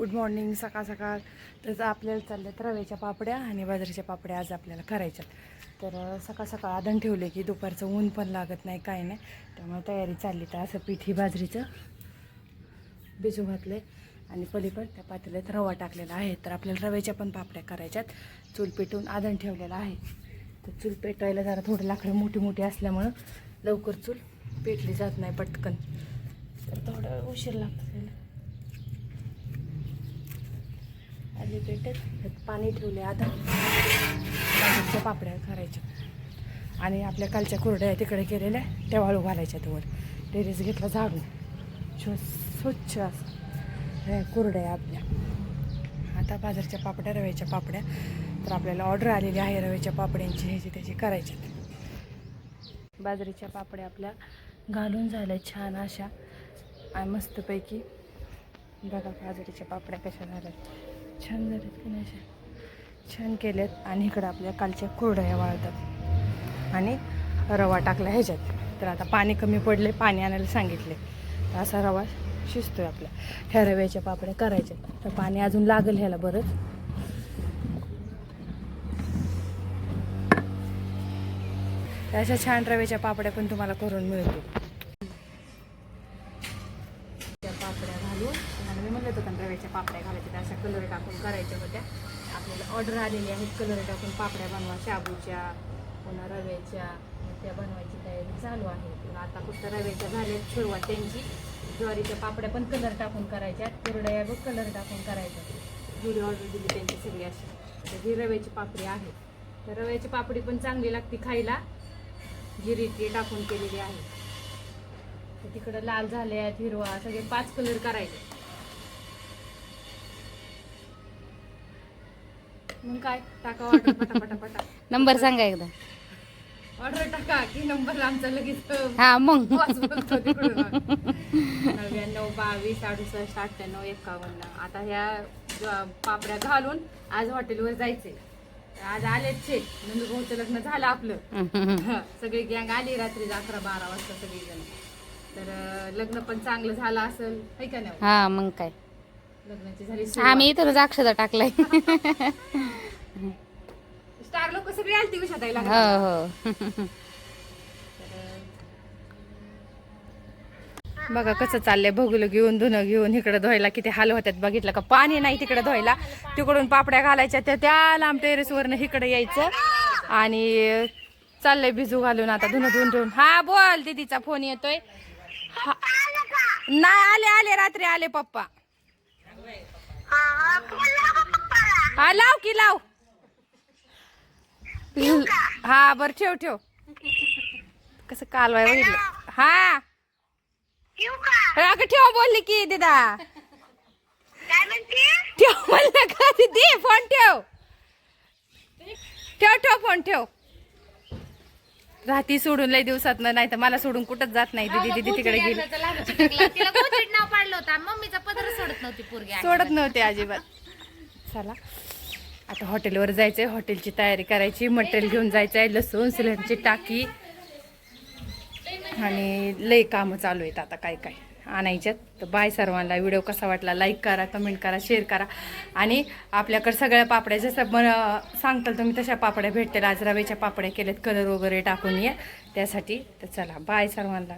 Good morning सकाळ सकाळ. तर आपल्याला चालल्यात रव्याच्या पापड्या आणि बाजरीच्या पापड्या आज आपल्याला करायच्यात. तर सकाळ सकाळ आधण ठेवले की दुपारचं ऊन पण लागत नाही काही नाही. त्यामुळे तयारी चालली तर असं पिठी बाजरीचं भिजू घातले आणि पलीकड त्या पातेल्यात रवा टाकलेला आहे. तर आपल्याला रव्याच्या पण पापड्या करायच्यात. चूल पेटून आधण ठेवलेलं आहे. तर चूल पेटवायला जरा थोडं लाकडं मोठी मोठी असल्यामुळं लवकर चूल पेटली जात नाही पटकन. तर थोडं उशीर लागतो त्याला काढले पेटत पाणी ठेवले आता बाजरीच्या पापड्या करायच्या. आणि आपल्या कालच्या कुरड्या तिकडे केलेल्या त्या वाळू घालायच्या वर. टेरेस घेतला झाडून. स्वच्छ असं. ह्या कुरड्या आपल्या. आता बाजारच्या पापड्या रव्याच्या पापड्या. तर आपल्याला ऑर्डर आलेली आहे रव्याच्या पापड्यांची. ह्याची त्याची करायची बाजरीच्या पापड्या आपल्या घालून झाल्या छान अशा. आणि मस्तपैकी. बघा बाजरीच्या पापड्या कशा झाल्या छान झालेत की नाही छान केलेत. आणि इकडं आपल्या कालच्या कुरड्या वाळतात. आणि रवा टाकला ह्याच्यात. तर आता पाणी कमी पडले पाणी आणायला सांगितले. तर असा रवा शिजतोय आपल्या ह्या रव्याच्या पापड्या करायच्या तर पाणी अजून लागेल ह्याला बरंच. अशा छान रव्याच्या पापड्या पण तुम्हाला करून मिळतील त्या पापड्या घालून तुम्हाला रव्याच्या पापड्या घालायच्या त्या अशा कलर टाकून करायच्या होत्या. आपल्याला ऑर्डर आलेली आहेत कलर टाकून पापड्या बनवा शाबूच्या पुन्हा रव्याच्या त्या बनवायची तयारी चालू आहे. पुन्हा आता फक्त रव्याच्या झाल्यात सुरुवात त्यांची. ज्वारीच्या पापड्या पण कलर टाकून करायच्या कुरड्या बघ कलर टाकून करायच्या. जुडी ऑर्डर दिली त्यांची सगळी अशी. तर ही रव्याची पापडी आहे. तर रव्याची पापडी पण चांगली लागते खायला. जिरी ती टाकून केलेली आहे. तर तिकडं लाल झाले आहेत हिरवा सगळे पाच कलर करायचे. मग काय? टाका ऑर्डर नंबर सांगा एकदा. ऑर्डर टाका की नंबर आमचा लगेच हा मग. नव्याण्णव बावीस अडुसष्ट अठ्ठ्याण्णव एकावन्न. आता ह्या पापड्या घालून आज हॉटेलवर जायचे. आज आलेच छे नंदूभाऊचं लग्न झालं आपलं. सगळी गँग आली रात्री अकरा बारा वाजता सगळी जण तर लग्न पण चांगलं झालं असेल है का नाही? हा मग काय? आम्ही इथूनच अक्षता टाकलाय. स्टार लोक सगळी आलती हो हो. बघा कसं चाललंय. भोगलं घेऊन धुणं घेऊन इकडे धुवायला किती हाल होतात बघितलं का? पाणी नाही तिकडे धुवायला. तिकडून पापड्या घालायच्या त्या त्या लांब टेरेसवरनं इकडे यायचं. आणि चाललंय भिजू घालून आता धुणं धुवून ठेवून हा बोल दीदीचा फोन येतोय. हा. नाही आले आले रात्री आले पप्पा. हा लाव की लाव. हा बर ठेव ठेव. कसं कालवाय बघितलं? हा. अगं ठेव बोलली की दिदा. ठेव म्हणलं का दिदी? फोन ठेव. ठेव ठेव फोन ठेव. राहती सोडून लय दिवसात नाही तर मला सोडून कुठंच जात नाही. दीदी दीदी तिकडे गेली. नाव पाडलं होतं मम्मीचा पदर सोडत नव्हती पोरगी सोडत नव्हते अजिबात. चला. आता हॉटेलवर जायचंय. हॉटेलची तयारी करायची. मटेरियल घेऊन जायचंय. लसूण सिलेंडरची टाकी. आणि लय कामं चालू आहेत आता काय काय. आणायच्यात. तर बाय सर्वांना. व्हिडिओ कसा वाटला? लाईक करा कमेंट करा शेअर करा. आणि आपल्याकडे सगळ्या पापड्या जसं मन सांगताल तुम्ही तशा पापड्या भेटतील. आज रव्याच्या पापड्या केल्यात. कलर वगैरे टाकून या. त्यासाठी तर चला. बाय सर्वांना.